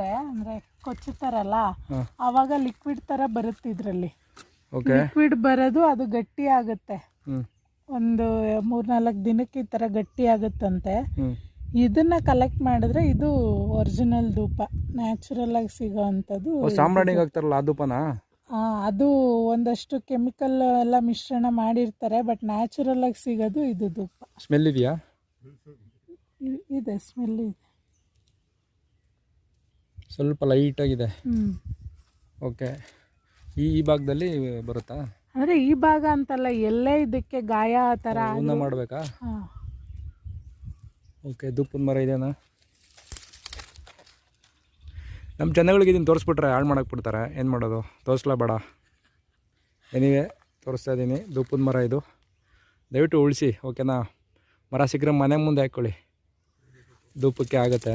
ಅಂದ್ರೆ ಕೊಚ್ಚುತ್ತಾರಲ್ಲ ಅವಾಗ ಲಿಕ್ವಿಡ್ ತರ ಬರುತ್ತೆ ಇದ್ರಲ್ಲಿ. ಲಿಕ್ವಿಡ್ ಬರೋದು ಅದು ಗಟ್ಟಿ ಆಗುತ್ತೆ. ಒಂದು ಮೂರ್ನಾಲ್ಕು ದಿನಕ್ಕೆ ಈ ತರ ಗಟ್ಟಿ ಆಗುತ್ತಂತೆ. ಇದನ್ನ ಕಲೆಕ್ಟ್ ಮಾಡಿದ್ರೆ ಇದು ಒರಿಜಿನಲ್ ಧೂಪ ನ್ಯಾಚುರಲ್ ಆಗಿ ಸಿಗೋ ಸಾಂಬ್ರಾಣಿಗೆ ಹಾಕ್ತಾರಲ್ಲ ಆ ಧೂಪನಾ? ಅದು ಒಂದಷ್ಟು ಕೆಮಿಕಲ್ ಎಲ್ಲ ಮಿಶ್ರಣ ಮಾಡಿರ್ತಾರೆ ಬಟ್ ನ್ಯಾಚುರಲ್ ಆಗಿ ಸಿಗೋದು ಇದು ಧೂಪ. ಸ್ಮೆಲ್ ಇದೆಯಾ? ಇದೆ ಸ್ಮೆಲ್ ಇದೆ. ಸ್ವಲ್ಪ ಲೈಟಾಗಿದೆ. ಓಕೆ. ಈ ಈ ಭಾಗದಲ್ಲಿ ಬರುತ್ತಾ? ಅಂದರೆ ಈ ಭಾಗ ಅಂತಲ್ಲ ಎಲ್ಲೇ ಇದಕ್ಕೆ ಗಾಯ ಆ ಥರ ಅದನ್ನ ಮಾಡಬೇಕಾ. ಓಕೆ ದುಪ್ಪದ ಮರ ಇದೆನಾ ನಮ್ಮ ಜನಗಳಿಗೆ ಇದನ್ನು ತೋರಿಸ್ಬಿಟ್ರೆ ಹಾಳು ಮಾಡಕ್ಕೆ ಬಿಡ್ತಾರೆ. ಏನು ಮಾಡೋದು? ತೋರಿಸ್ಲಾ ಬೇಡ ಏನಿವೆ ತೋರಿಸ್ತಾ ಇದ್ದೀನಿ ದುಪ್ಪದ ಮರ ಇದು. ದಯವಿಟ್ಟು ಉಳಿಸಿ ಓಕೆನಾ? ಮರ ಸಿಕ್ಕರೆ ಮನೆ ಮುಂದೆ ಹಾಕ್ಕೊಳ್ಳಿ ಧೂಪಕ್ಕೆ ಆಗುತ್ತೆ.